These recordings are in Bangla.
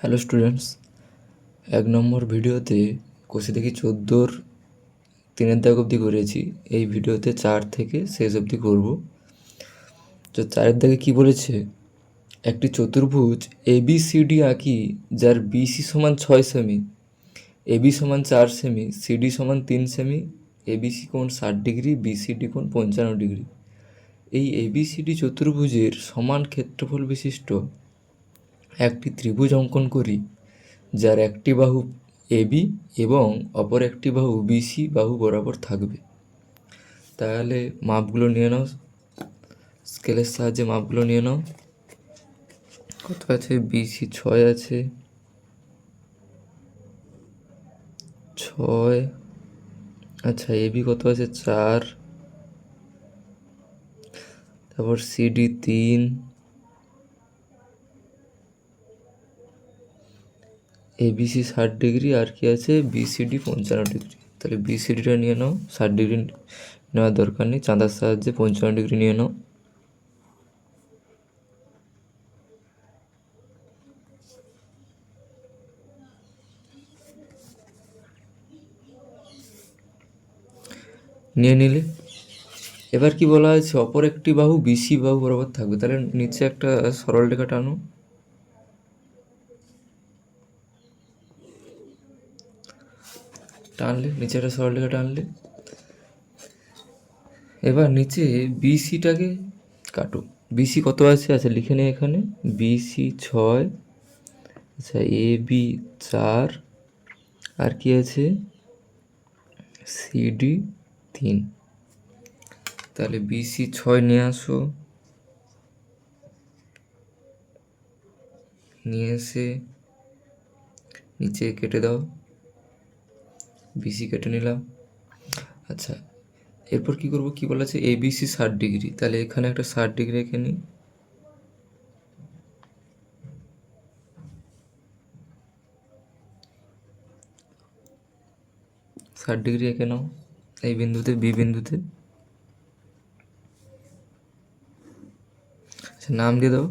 হ্যালো স্টুডেন্টস, এক নম্বর ভিডিওতে কোষে দেখি চোদ্দোর তিনের দাগ অবধি করেছি। এই ভিডিওতে চার থেকে শেষ অবধি করব। তো চারের দাগে কি বলেছে? একটি চতুর্ভুজ এবিসিডি আঁকি, যার বিসি সমান ছয় সেমি এবি সমান চার সেমি সিডি সমান তিন সেমি এবিসি কোণ ষাট ডিগ্রি বিসিডি কোণ পঞ্চান্ন ডিগ্রি। এই এবিসিডি চতুর্ভুজের সমান ক্ষেত্রফল বিশিষ্ট একটি ত্রিভুজ অঙ্কন করি, যার একটি বাহু এবি এবং অপর একটি বাহু বিসি বাহু বরাবর থাকবে। তাহলে মাপগুলো নিয়ে নাও। স্কেলের সাহায্যে মাপগুলো নিয়ে নাও। কত আছে? বিসি ছয় আছে। ছয়। আচ্ছা এবি কত আছে? চার। তারপর সিডি তিন। এবিসি ষাট ডিগ্রি, আর কি আছে? বিসিডি পঞ্চান্ন ডিগ্রি। তাহলে বিসিডিটা নিয়ে নাও, ষাট ডিগ্রি নেওয়ার দরকার নেই। চাঁদার সাহায্যে পঞ্চান্ন ডিগ্রি নিয়ে নাও। নিয়ে নিলে। এবার কি বলা হয়েছে? অপর একটি বাহু বিসি বাহু বরাবর থাকবে। তাহলে নিচে একটা সরল রেখা টানো। টানলে নিচে একটা সরল রেখা টানলে। এবার নিচে বিসিটাকে কাটো। বিসি কত আছে? আচ্ছা লিখে নে এখানে। বিসি ছয় আচ্ছা এ, বি, চার, আর কি আছে? সিডি তিন। তাহলে বিসি ছয় নিয়ে আসো। নিয়ে এসে নিচে কেটে দাও। বিসি কেটে নিলাম। আচ্ছা এরপর কি করব? কি বলা আছে এবিসি ষাট ডিগ্রি। তাহলে এখানে একটা ষাট ডিগ্রি রেখে নিই। ষাট ডিগ্রি এঁকে নাও। এই বিন্দুতে বি বিন্দুতে। আচ্ছা নাম দিয়ে দাও।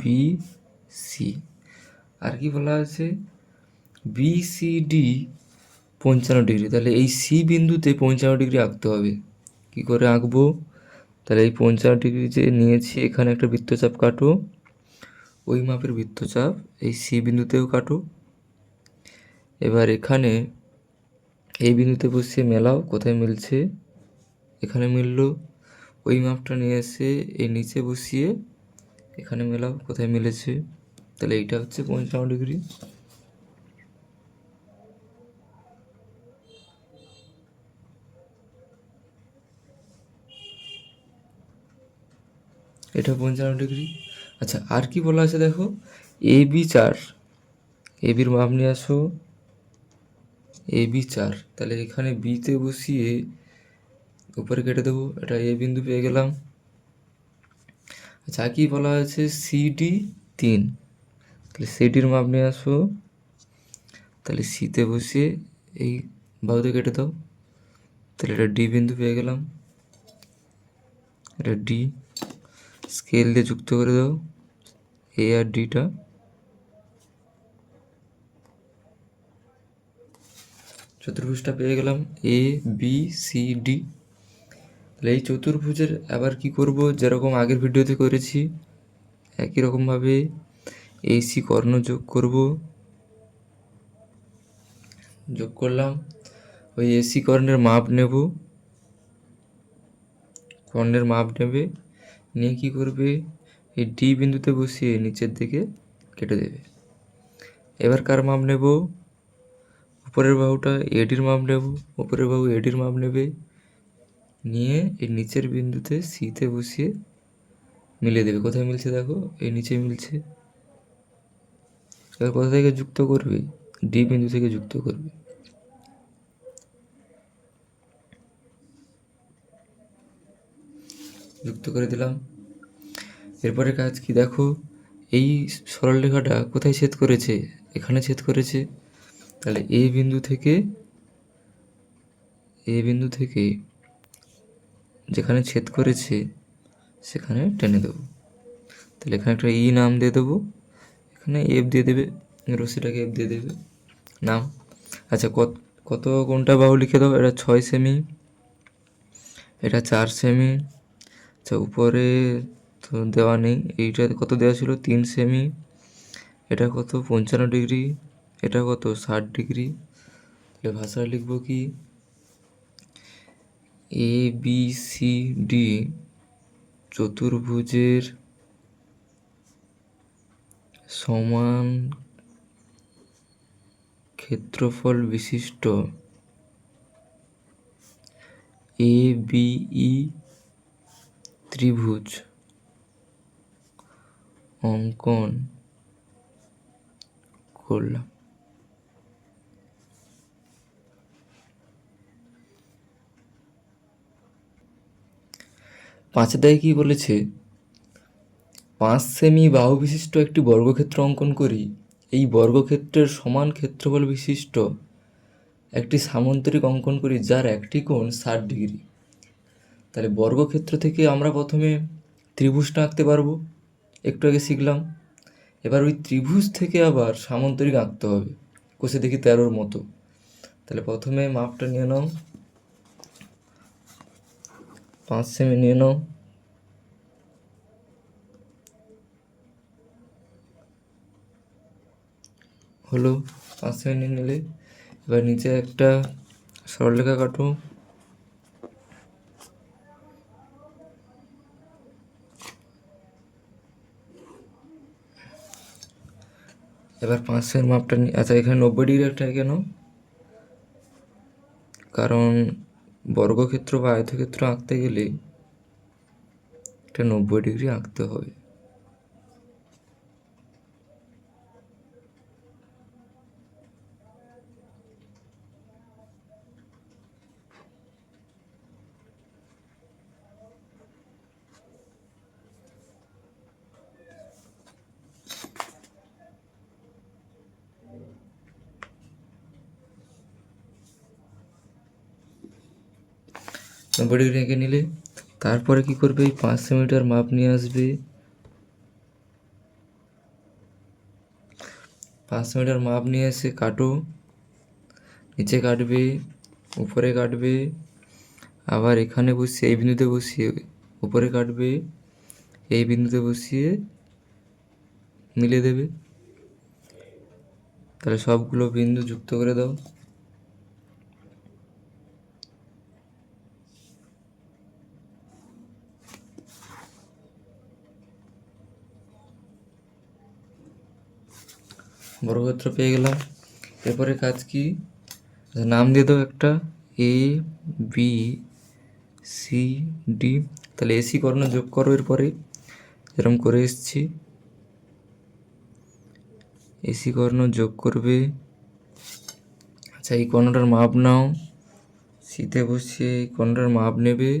বি সি আর কি বলা আছে? বিসিডি পঞ্চান্ন ডিগ্রি। তাহলে এই সি বিন্দুতে পঞ্চান্ন ডিগ্রি আঁকতে হবে। কি করে আঁকবো? তাহলে এই পঞ্চান্ন ডিগ্রি যে নিয়েছি, এখানে একটা বৃত্তচাপ কাটো। ওই মাপের বৃত্তচাপ এই সি বিন্দুতেও কাটো। এবার এখানে এই বিন্দুতে বসিয়ে মেলাও, কোথায় মিলছে? এখানে মিললো। ওই মাপটা নিয়ে এসে এই নিচে বসিয়ে এখানে মেলাও, কোথায় মিলেছে? তাহলে এইটা হচ্ছে পঞ্চান্ন ডিগ্রি। এটা পঞ্চান্ন ডিগ্রি। আচ্ছা আর কি বলা আছে দেখো? এ বি চার। এ বির মাপ নিয়ে আসো। এ বি চার। তাহলে এখানে বিতে বসিয়ে উপরে কেটে দেবো। এটা এ বিন্দু পেয়ে গেলাম। আচ্ছা কি বলা আছে? সিডি তিন। তাহলে সিডির মাপ নিয়ে আসো। তাহলে সিতে বসিয়ে এই বাহুতে কেটে দাও। তাহলে এটা ডি বিন্দু পেয়ে গেলাম। এটা ডি। স্কেল দিয়ে যুক্ত করে দাও এ আর ডিটা চতুর্ভুজটা পেয়ে গেলাম এ বি সি ডি তাহলে এই চতুর্ভুজের আবার কি করব? যেরকম আগের ভিডিওতে করেছি, একই রকমভাবে এসি কর্ণ যোগ করব। যোগ করলাম, ওই এসি কর্ণের মাপ নেব। কর্ণের মাপ নেবে। নিয়ে কি করবে? এই ডি বিন্দুতে বসিয়ে নিচের দিকে কেটে দেবে। এবার কার মাপ নেব? উপরের বাহুটা এডির মাপ নেব। উপরের বাহু এডির মাপ নেবে। নিয়ে এই নিচের বিন্দুতে সিতে বসিয়ে মিলে দেবে। কোথায় মিলছে দেখো? এই নিচে মিলছে। এবার কোথা থেকে যুক্ত করবে? ডি বিন্দু থেকে যুক্ত করবে। যুক্ত করে দিলাম। এরপরে কাজ কি দেখো? এই সরলরেখাটা কোথায় ছেদ করেছে? এখানে ছেদ করেছে। তাহলে এ বিন্দু থেকে, এ বিন্দু থেকে যেখানে ছেদ করেছে, সেখানে টেনে দেবো। তাহলে এখানে একটা ই নাম দিয়ে দেবো। এখানে এফ দিয়ে দেবে রশিটাকে এফ দিয়ে দেবে। নাম। আচ্ছা কত কত কোনটা বাহু লিখে দাও? এটা ছয় সেমি, এটা চার সেমি আচ্ছা উপরে তো দেওয়া নেই। এইটা কত দেওয়া ছিল? তিন সেমি এটা কত? পঞ্চান্ন ডিগ্রি এটা কত? ষাট ডিগ্রি তাহলে ভাষায় লিখব কি? এ বি সি ডি চতুর্ভুজের সমান ক্ষেত্রফল বিশিষ্ট। এ বি ই ত্রিভুজ, অঙ্কন করলাম। পাঁচের দায় কি বলেছে? পাঁচ সেমি বাহু বিশিষ্ট একটি বর্গক্ষেত্র অঙ্কন করি, এই বর্গক্ষেত্রের সমান ক্ষেত্রফল বিশিষ্ট একটি সামান্তরিক অঙ্কন করি যার একটি কোণ ষাট ডিগ্রি। তাহলে বর্গক্ষেত্র থেকে আমরা প্রথমে ত্রিভুজটা আঁকতে পারব। একটু আগে শিখলাম। এবার ওই ত্রিভুজ থেকে আবার সামন্তরিক আঁকতে হবে। কষে দেখি তেরোর মতো। তাহলে প্রথমে মাপটা নিয়ে নাও। পাঁচ সেমি নিয়ে নাও। হলো, পাঁচ সেমি নিয়ে নিলে। এবার নিচে একটা সরলরেখা কাটো। এবার পাঁচের মাপটা নিয়ে আচ্ছা এখানে নব্বই ডিগ্রি একটা কেন? কারণ বর্গক্ষেত্র বা আয়তক্ষেত্র আঁকতে গেলে একটা নব্বই ডিগ্রি আঁকতে হবে। নব্বই ডিগ্রি এঁকে নিলে, তারপরে কি করবে? এই পাঁচ সেন্টিমিটার মাপ নিয়ে আসবে। পাঁচ সেন্টিমিটার মাপ নিয়ে এসে কাটো। নিচে কাটবে, উপরে কাটবে, আবার এখানে বসিয়ে, এই বিন্দুতে বসিয়ে উপরে কাটবে, এই বিন্দুতে বসিয়ে মিলিয়ে দেবে। তাহলে সবগুলো বিন্দু যুক্ত করে দাও। বর্গক্ষেত্র পেয়ে গেলাম। এরপরে কাজ কি? আচ্ছা, নাম দিয়ে দাও একটা। এ বি সি ডি তাহলে এসি কর্ণ যোগ করো এরপরে। এরকম করে এসছি। এসি কর্ণ যোগ করবে। আচ্ছা এই কর্ণটার মাপ নাও। সিতে বসিয়ে এই কর্ণটার মাপ নেবে।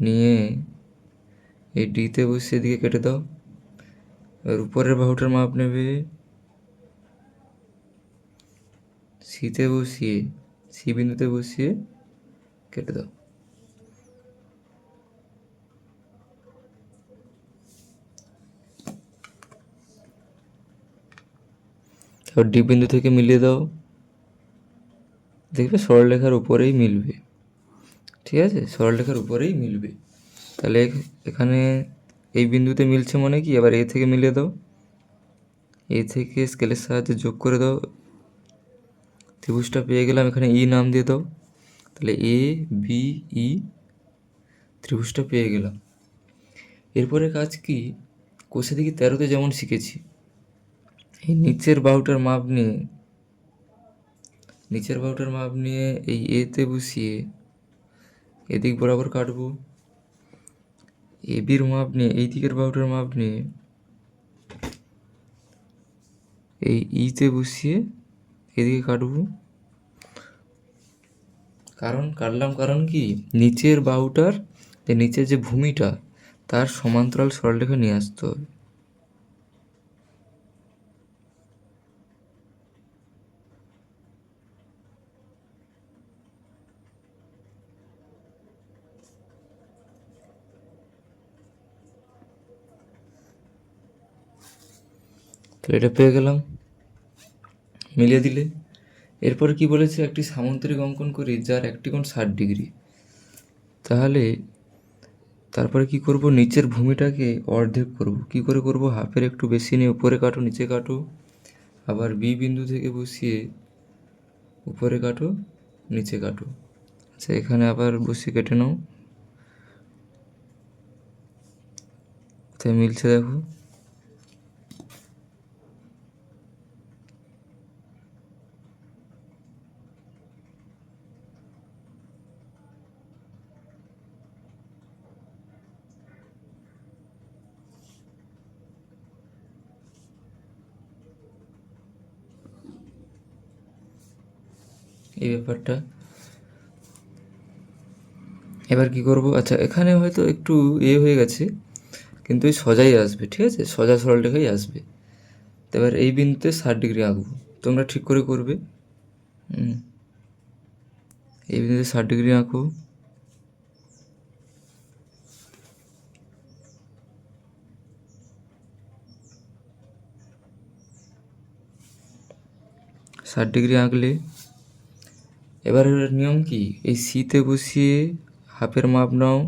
নিয়ে এই ডিতে বসিয়ে দিকে কেটে দাও। এবার উপরের বাহুটার মাপ নেবে। সিতে বসিয়ে, সি বিন্দুতে বসিয়ে কেটে দাও। তারপর ডি বিন্দু থেকে মিলিয়ে দাও। দেখবে সরলরেখার উপরেই মিলবে। ঠিক আছে? সরলরেখার উপরেই মিলবে। তাহলে এখানে এই বিন্দুতে মিলছে মানে কি? এবার এ থেকে মিলিয়ে দাও। এ থেকে স্কেলের সাহায্যে যোগ করে দাও। ত্রিভুজটা পেয়ে গেলাম, এখানে ই নাম দিয়ে দাও। তাহলে এ বি ই ত্রিভুজটা পেয়ে গেলাম। এরপরে কাজ কি? কোষে দেখি তেরোতে যেমন শিখেছি। এই নিচের বাহুটার মাপ নিয়ে, নিচের বাহুটার মাপ নিয়ে এই এতে বসিয়ে এদিক বরাবর কাটবো। এ বির মাপ নিয়ে, এই দিকের বাহুটার মাপ নিয়ে এই ইতে বসিয়ে এদিকে কাটবো। কারণ, কাটলাম কারণ কি? নিচের বাউটার যে নিচের যে ভূমিটা, তার সমান্তরাল সরলরেখা নিয়ে আসতে হবে। তাহলে এটা পেয়ে গেলাম। মিলিয়ে দিলে। এরপর কি বলেছে? একটি সামান্তরিক অঙ্কন করি যার একটি কোণ ষাট ডিগ্রি। তাহলে তারপরে কি করব? নিচের ভূমিটাকে অর্ধেক করব। কি করে করব? হাফের একটু বেশি নিয়ে উপরে কাটো, নিচে কাটো। আবার বি বিন্দু থেকে বসিয়ে উপরে কাটো, নিচে কাটো। আচ্ছা এখানে আবার বসিয়ে কেটে নাও। কোথায় মিলছে দেখো। এই ব্যাপারটা। এবার কি করব? আচ্ছা এখানে হয়তো একটু এ হয়ে গেছে, কিন্তু এই সোজাই আসবে, ঠিক আছে? সোজা সরল রেখাই আসবে এবার এই বিন্দুতে ষাট ডিগ্রি আঁকবো। তোমরা ঠিক করে করবে। এই বিন্দুতে ষাট ডিগ্রি আঁকো। ষাট ডিগ্রি আঁকলে এবার নিয়ম কি? এই সিতে বসিয়ে হাফের মাপ নাও।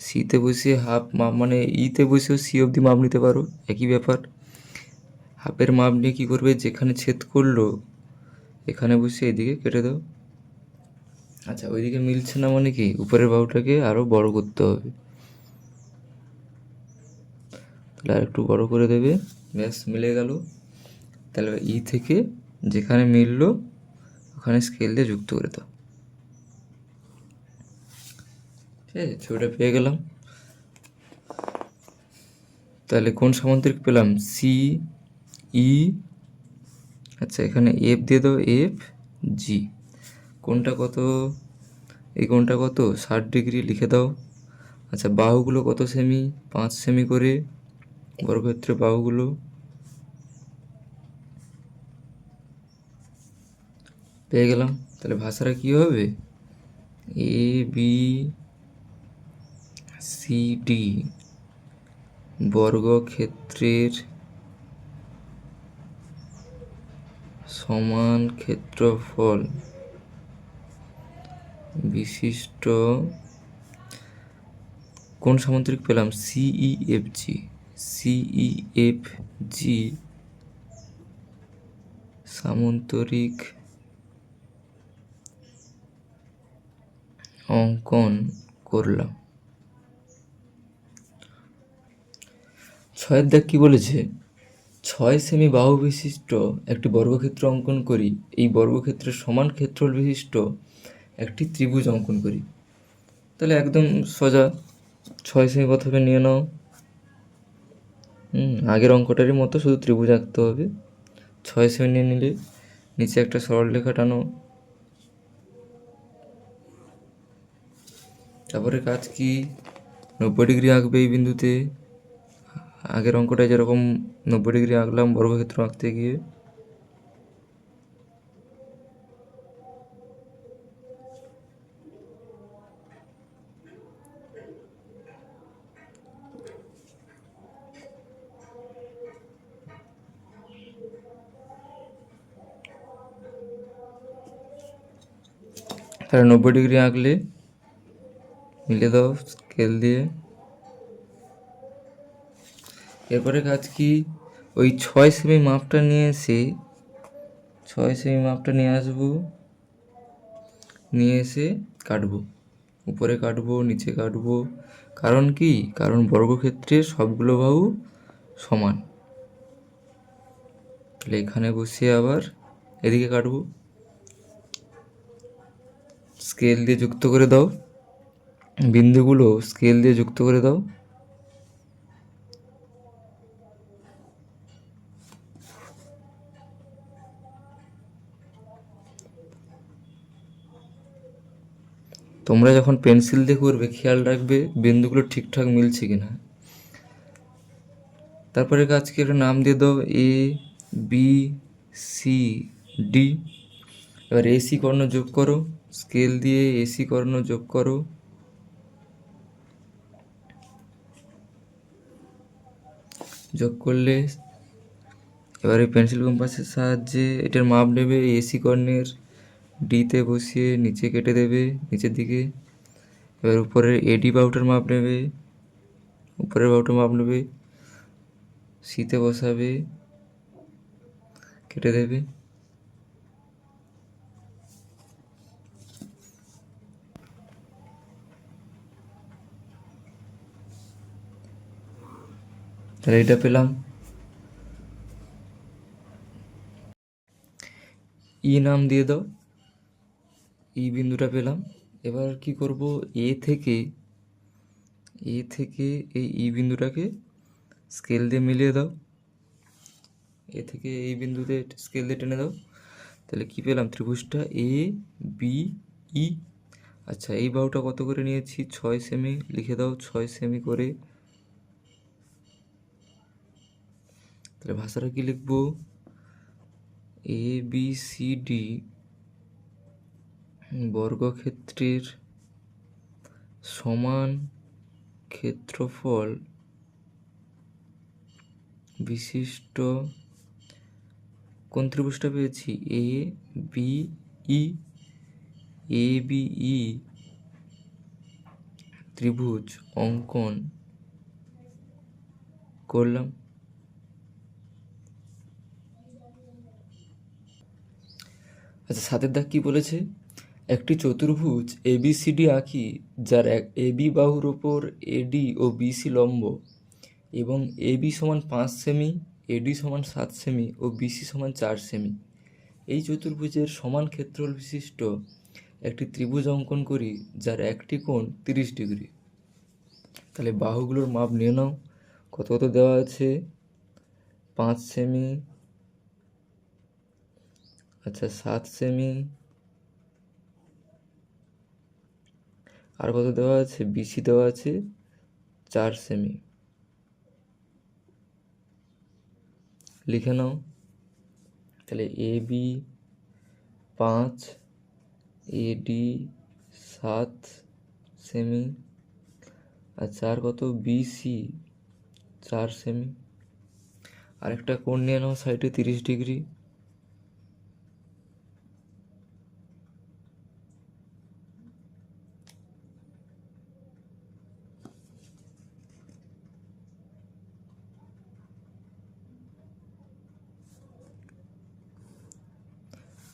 সিতে বসিয়ে হাফ মাপ মানে ইতে বসেও সি অবধি মাপ নিতে পারো, একই ব্যাপার। হাফের মাপ নিয়ে কী করবে? যেখানে ছেদ করল, এখানে বসে এদিকে কেটে দাও। আচ্ছা ওইদিকে মিলছে না মানে কি? উপরের বাহুটাকে আরও বড় করতে হবে। তাহলে আর একটু বড় করে দেবে। ব্যাস, মিলে গেল। তাহলে ই থেকে যেখানে মিললো ওখানে স্কেল দিয়ে যুক্ত করে দাও। ঠিক আছে, ছবিটা পেয়ে গেলাম। তাহলে কোন সামান্তরিক পেলাম? সি ই আচ্ছা এখানে এফ দিয়ে দাও এফ জি কোনটা কত? এই কোনটা কত? ষাট ডিগ্রি লিখে দাও। আচ্ছা বাহুগুলো কত সেমি পাঁচ সেমি করে। বর্গক্ষেত্রে বাহুগুলো পেয়ে গেলাম। তাহলে ভাষাটা কী হবে? এ বি সি ডি বর্গক্ষেত্রের সমান ক্ষেত্রফল বিশিষ্ট কোন সামান্তরিক পেলাম? সিই এফ জি সিই এফ জি সামান্তরিক অঙ্কন করলাম। ছয়ের দাগ কী বলেছে? ছয় সেমি বাহু বিশিষ্ট একটি বর্গক্ষেত্র অঙ্কন করি, এই বর্গক্ষেত্রের সমান ক্ষেত্র বিশিষ্ট একটি ত্রিভুজ অঙ্কন করি। তাহলে একদম সোজা, ছয় সেমি প্রথমে নিয়ে নাও। হুম, আগের অঙ্কটারই মতো শুধু ত্রিভুজ আঁকতে হবে। ছয় সেমি নিয়ে নিলে নিচে একটা সরল রেখা টানো। তারপরে কাজ কি? নব্বই ডিগ্রি আঁকবে এই বিন্দুতে। আগের অঙ্কটায় যেরকম নব্বই ডিগ্রি আঁকলাম, বর্গক্ষেত্র আঁকতে গিয়ে। তাহলে নব্বই ডিগ্রি আঁকলে মিলে দাও স্কেল দিয়ে। এরপরে কাজ কি? ওই ছয় সেমি মাপটা নিয়ে এসে, ছয় সেমি মাপটা নিয়ে আসব। নিয়ে এসে কাটবো। উপরে কাটবো, নিচে কাটবো। কারণ কি? কারণ বর্গক্ষেত্রে সবগুলো বাহু সমান। তাহলে এখানে বসিয়ে আবার এদিকে কাটবো। স্কেল দিয়ে যুক্ত করে দাও। বিন্দুগুলো স্কেল দিয়ে যুক্ত করে দাও। তোমরা যখন পেন্সিল দিয়ে করবে, খেয়াল রাখবে বিন্দুগুলো ঠিকঠাক মিলছে কিনা। তারপরে গাছকে একটা নাম দিয়ে দাও এ বি সি ডি এবার এসি কর্ণ যোগ করো স্কেল দিয়ে এসি কর্ণ যোগ করো। যোগ করলে এবারে পেন্সিল কম্পাসের সাহায্যে এটার মাপ নেবে এসি কর্ণের ডিতে বসিয়ে নিচে কেটে দেবে, নিচের দিকে। এবার উপরের এডি বাউটার মাপ নেবে, উপরের বাউটার মাপ নেবে সিতে বসাবে, কেটে দেবে। তাহলে এটা পেলাম। ই নাম দিয়ে দাও। ই বিন্দুটা পেলাম। এবার কি করব? এ থেকে এ থেকে এই ই বিন্দুটাকে স্কেল দিয়ে মিলিয়ে দাও। এ থেকে এই বিন্দুতে স্কেল দিয়ে টেনে দাও। তাহলে কি পেলাম? ত্রিভুজটা এ বি ই আচ্ছা এই বাহুটা কত করে নিয়েছি? ছয় সেমি লিখে দাও, ছয় সেমি করে তাহলে ভাষাটা কি লিখব? এ বি সি ডি বর্গক্ষেত্রের সমান ক্ষেত্রফল বিশিষ্ট কোন ত্রিভুজটা পেয়েছি? A B E A B E ত্রিভুজ অঙ্কন করলাম। আচ্ছা সাতের দাগ কি বলেছে? একটি চতুর্ভুজ এবিসিডি আঁকি, যার এক এবি বাহুর ওপর এডি ও বিসি লম্ব এবং এবি সমান পাঁচ সেমি এডি সমান সাত সেমি ও বিসি সমান চার সেমি। এই চতুর্ভুজের সমান ক্ষেত্রফল বিশিষ্ট একটি ত্রিভুজ অঙ্কন করি, যার একটি কোণ তিরিশ ডিগ্রি। তাহলে বাহুগুলোর মাপ নিয়ে নাও। কত কত দেওয়া আছে? পাঁচ সেমি আচ্ছা সাত সেমি আর কত দেওয়া আছে? বিসি দেওয়া আছে, চার সেমি লিখে নাও। তাহলে এ বি পাঁচ এ ডি সাত সেমি আর চার কত? বিসি চার সেমি আরেকটা কোণ নিয়ে নাও সাইডে তিরিশ ডিগ্রি।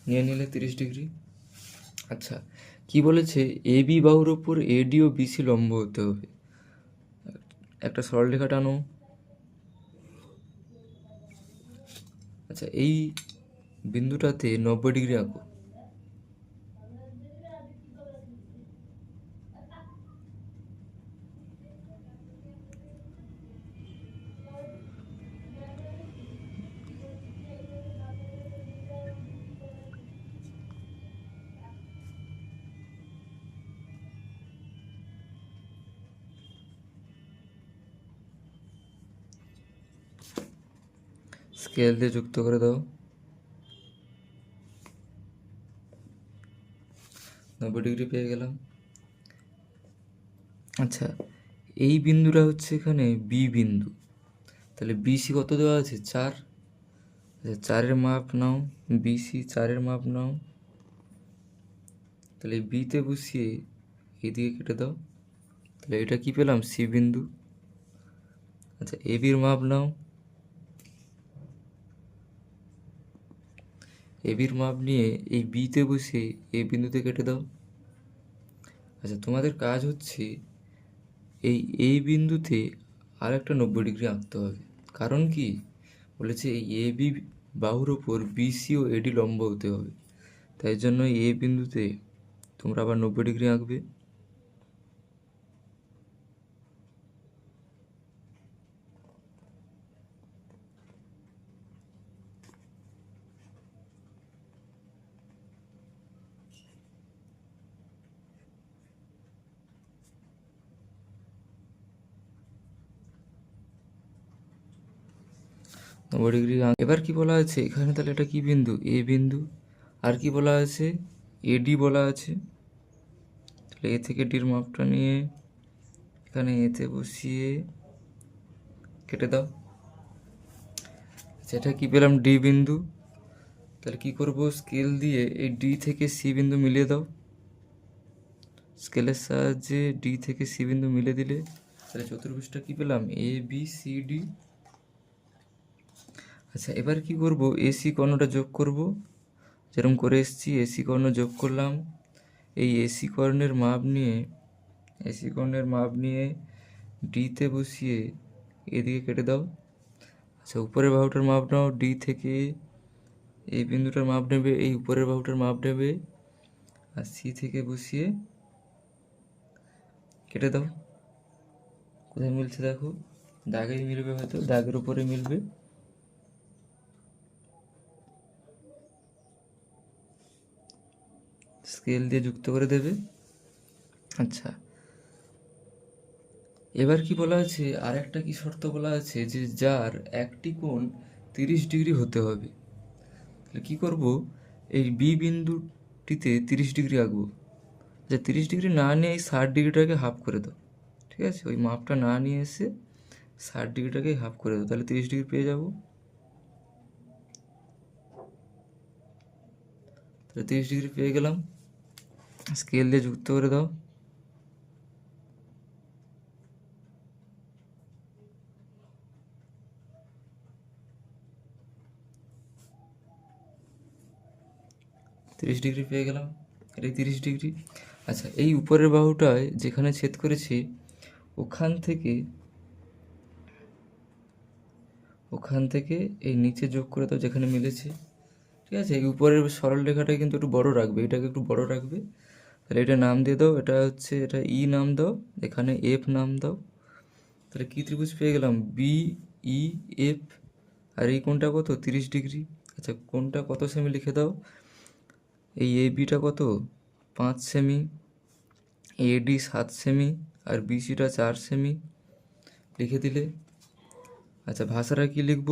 নিয়ে নিলে তিরিশ ডিগ্রি? আচ্ছা কি বলেছে? এ বি বাহুর ওপর এডি ও বিসি লম্ব হতে হবে। একটা সরলরেখা টানো। আচ্ছা এই বিন্দুটাতে নব্বই ডিগ্রি আঁকো। স্কেল দিয়ে যুক্ত করে দাও। নব্বই ডিগ্রি পেয়ে গেলাম। আচ্ছা এই বিন্দুটা হচ্ছে এখানে বি বিন্দু। তাহলে বিসি কত দেওয়া আছে? চার। আচ্ছা চারের মাপ নাও। বিসি চারের মাপ নাও। তাহলে বিতে বসিয়ে এদিকে কেটে দাও। তাহলে এটা কি পেলাম? সি বিন্দু। আচ্ছা এ বির মাপ নাও। এবির মাপ নিয়ে এই বিতে বসে এ বিন্দুতে কেটে দাও। আচ্ছা তোমাদের কাজ হচ্ছে এই এ বিন্দুতে আর একটা নব্বই ডিগ্রি আঁকতে হবে। কারণ কি? বলেছে এই এ বি বাহুর ওপর বিসি ও এডি লম্ব হতে হবে। তাই জন্য এ বিন্দুতে তোমরা আবার নব্বই ডিগ্রি আঁকবে। নব্বই ডিগ্রি এবার কি বলা আছে? এখানে তাহলে এটা কি বিন্দু? এ বিন্দু। আর কি বলা আছে? এডি বলা আছে। তাহলে এ থেকে ডির মাপটা নিয়ে এখানে এতে বসিয়ে কেটে দাও। আচ্ছা সেটা কি পেলাম? ডি বিন্দু। তাহলে কি করব? স্কেল দিয়ে এই ডি থেকে সি বিন্দু মিলিয়ে দাও। স্কেলের সাহায্যে ডি থেকে সি বিন্দু মিলে দিলে তাহলে চতুর্ভুজটা কি পেলাম? A, B, C, D. আচ্ছা এবার কি করব? এসি কর্ণটা যোগ করব। যেরকম করে এসছি এসি কর্ণ যোগ করলাম। এই এসি কর্ণের মাপ নিয়ে এসি কর্ণের মাপ নিয়ে ডিতে বসিয়ে এদিকে কেটে দাও। আচ্ছা উপরের বাহুটার মাপ নাও। ডি থেকে এই বিন্দুটার মাপ নেবে, এই উপরের বাহুটার মাপ নেবে। আর সি থেকে বসিয়ে কেটে দাও। কোথায় মিলছে দেখো? দাগেই মিলবে হয়তো, দাগের উপরে মিলবে। স্কেল দিয়ে যুক্ত করে দেবে। আচ্ছা। এবার কি বলা আছে আর একটা কি শর্ত বলা আছে যে যার একটি কোণ তিরিশ ডিগ্রি হতে হবে। তাহলে কী করব? এই বি বিন্দুটিতে তিরিশ ডিগ্রি আঁকবো। যে তিরিশ ডিগ্রি না নিয়ে এই ষাট ডিগ্রিটাকে হাফ করে দাও। ঠিক আছে? ওই মাপটা না নিয়ে এসে ষাট ডিগ্রিটাকে হাফ করে দাও। তাহলে তিরিশ ডিগ্রি পেয়ে যাব। তাহলে তিরিশ ডিগ্রি পেয়ে গেলাম। স্কেল দিয়ে যুক্ত করে দাও। তিরিশ ডিগ্রি পেয়ে গেলাম। এটাই তিরিশ ডিগ্রি। আচ্ছা এই উপরের বাহুটায় যেখানে ছেদ করেছি, ওখান থেকে ওখান থেকে এই নিচে যোগ করে দাও যেখানে মিলেছে। ঠিক আছে? এই উপরের সরল রেখাটা কিন্তু একটু বড় রাখবে। এটাকে একটু বড় রাখবে। তাহলে এটা নাম দিয়ে দাও, এটা হচ্ছে, এটা ই নাম দাও, এখানে এফ নাম দাও। তাহলে কী ত্রিভুজ পেয়ে গেলাম? বি ই এফ আর এই কোনটা কত? তিরিশ ডিগ্রি। আচ্ছা কোনটা কত সেমি লিখে দাও? এই এ বিটা কত? পাঁচ সেমি এডি সাত সেমি আর বিসিটা চার সেমি লিখে দিলে। আচ্ছা ভাষাটা কি লিখব?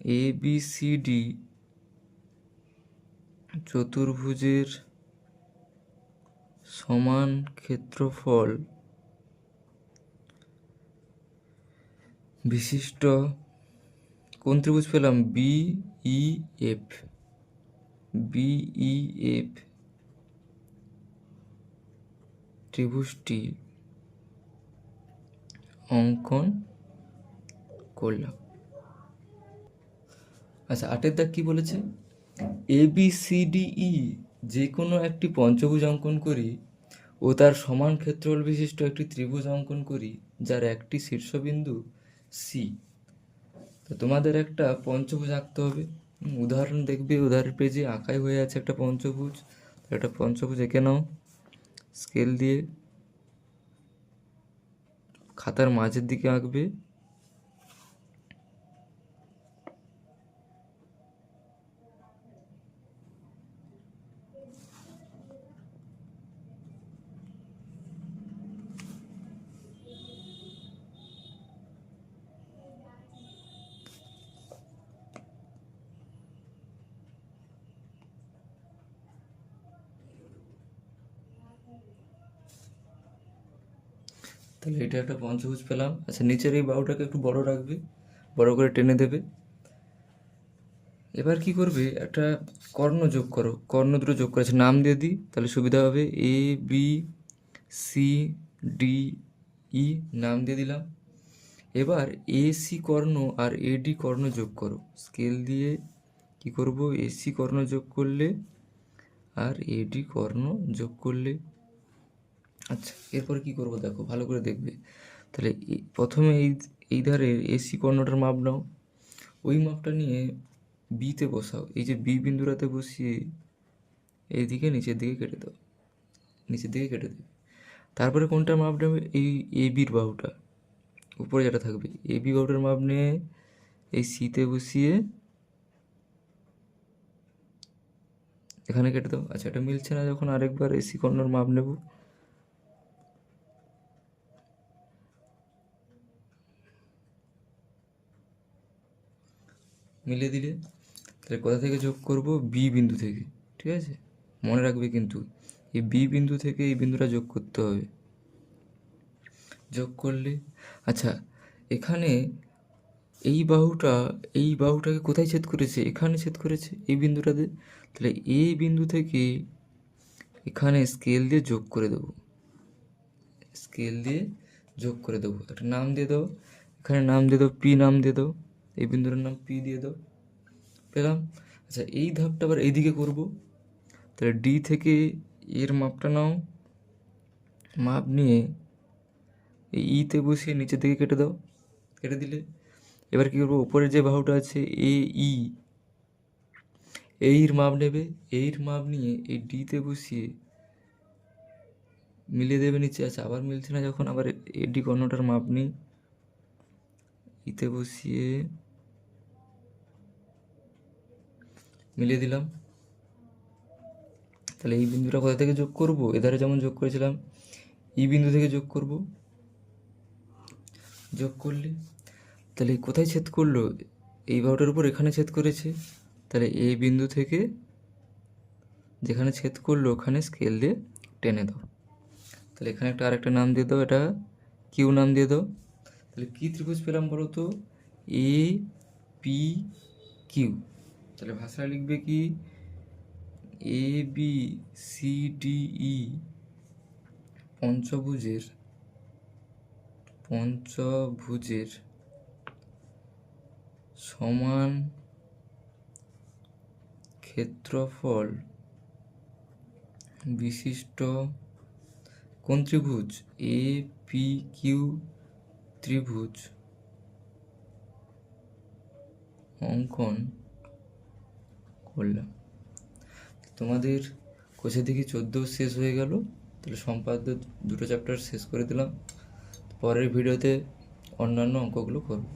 এ বি সি ডি চতুর্ভুজের সমান ক্ষেত্রফল বিশিষ্ট, কোন ত্রিভুজ পেলাম? বি ই এফ বিইএফ ত্রিভুজটি অঙ্কন করলাম। আচ্ছা আটের দাগ কি বলেছে? A B C D E যে কোনো একটি পঞ্চভুজ অঙ্কন করি ও তার সমান ক্ষেত্রফল বিশিষ্ট একটি ত্রিভুজ অঙ্কন করি, যার একটি শীর্ষবিন্দু সি তো তোমাদের একটা পঞ্চভুজ আঁকতে হবে। উদাহরণ দেখবে, উদাহরণ পেজে আঁকাই হয়ে আছে একটা পঞ্চভুজ। একটা পঞ্চভুজ এঁকে নাও স্কেল দিয়ে খাতার মাঝের দিকে আঁকবে। তাহলে এটা একটা পঞ্চভুজ পেলাম। আচ্ছা নিচের এই বাহুটাকে একটু বড় রাখবে। বড় করে টেনে দেবে। এবার কি করবে? একটা কর্ণ যোগ করো। কর্ণ দুটো যোগ করেছে। নাম দিয়ে দিই, তাহলে সুবিধা হবে A B C D E নাম দিয়ে দিলাম। এবার এসি কর্ণ আর এডি কর্ণ যোগ করো। স্কেল দিয়ে কি করব? এসি কর্ণ যোগ করলে আর এডি কর্ণ যোগ করলে আচ্ছা এরপর কি করব দেখো, ভালো করে দেখবে। তাহলে প্রথমে এই এই ধারে এসি কর্ণটার মাপ নাও। ওই মাপটা নিয়ে বিতে বসাও। এই যে বি বিন্দুরাতে বসিয়ে এইদিকে নিচের দিকে কেটে দাও। নিচের দিকে কেটে দেবে। তারপরে কোনটা মাপ নেবে? এই এ বির বাহুটা। উপরে যেটা থাকবে। এ বি বাহুটার মাপ নিয়ে এই সিতে বসিয়ে এখানে কেটে দাও। আচ্ছা এটা মিলছে না যখন আরেকবার এসি কর্ণর মাপ নেব। মিলিয়ে দিলে, তাহলে কোথা থেকে যোগ করব? বি বিন্দু থেকে, ঠিক আছে? মনে রাখবে কিন্তু, এই বি বিন্দু থেকে এই বিন্দুটা যোগ করতে হবে। যোগ করলে আচ্ছা এখানে এই বাহুটা, এই বাহুটাকে কোথায় ছেদ করেছে? এখানে ছেদ করেছে, এই বিন্দুটাতে? তাহলে এই বিন্দু থেকে এখানে স্কেল দিয়ে যোগ করে দেবো। স্কেল দিয়ে যোগ করে দেবো। একটা নাম দিয়ে দাও। এখানে নাম দিয়ে দাও পি নাম দিয়ে দাও। এই বিন্দুটার নাম পি দিয়ে দাও। পেলাম? আচ্ছা এই ধাপটা আবার এইদিকে করব। তাহলে ডি থেকে এর মাপটা নাও। মাপ নিয়ে এই ইতে বসিয়ে নিচের দিকে কেটে দাও। কেটে দিলে এবার কী করব? উপরের যে বাহুটা আছে এ ই এইর মাপ নেবে। এইর মাপ নিয়ে এই ডিতে বসিয়ে মিলিয়ে দেবে নিচে। আচ্ছা আবার মিলছে না যখন, আবার এডি কর্ণটার মাপ নিই। ইতে বসিয়ে মিলিয়ে দিলাম। তাহলে এই বিন্দুটা কোথা থেকে যোগ করব? এধারে যেমন যোগ করেছিলাম, এই বিন্দু থেকে যোগ করব। যোগ করলে, তাহলে কোথায় ছেদ করল? এই বাহুটার উপর এখানে ছেদ করেছে। তাহলে এই বিন্দু থেকে যেখানে ছেদ করল, ওখানে স্কেল দিয়ে টেনে দাও। তাহলে এখানে একটা আরেকটা নাম দিয়ে দাও, এটা কিউ নাম দিয়ে দাও। তাহলে কী ত্রিভুজ পেলাম বলো তো? A P Q. তাহলে ভাষায় লিখবে কি? A B C D E পঞ্চভুজের পঞ্চভুজের সমান ক্ষেত্রফল বিশিষ্ট কোন ত্রিভুজ? এ পি কিউ ত্রিভুজ অঙ্কন করলাম। তোমাদের কোষে দেখি চোদ্দ শেষ হয়ে গেল, তাহলে সম্পাদ্য দুটো চ্যাপ্টার শেষ করে দিলাম। পরের ভিডিওতে অন্যান্য অঙ্কগুলো করব।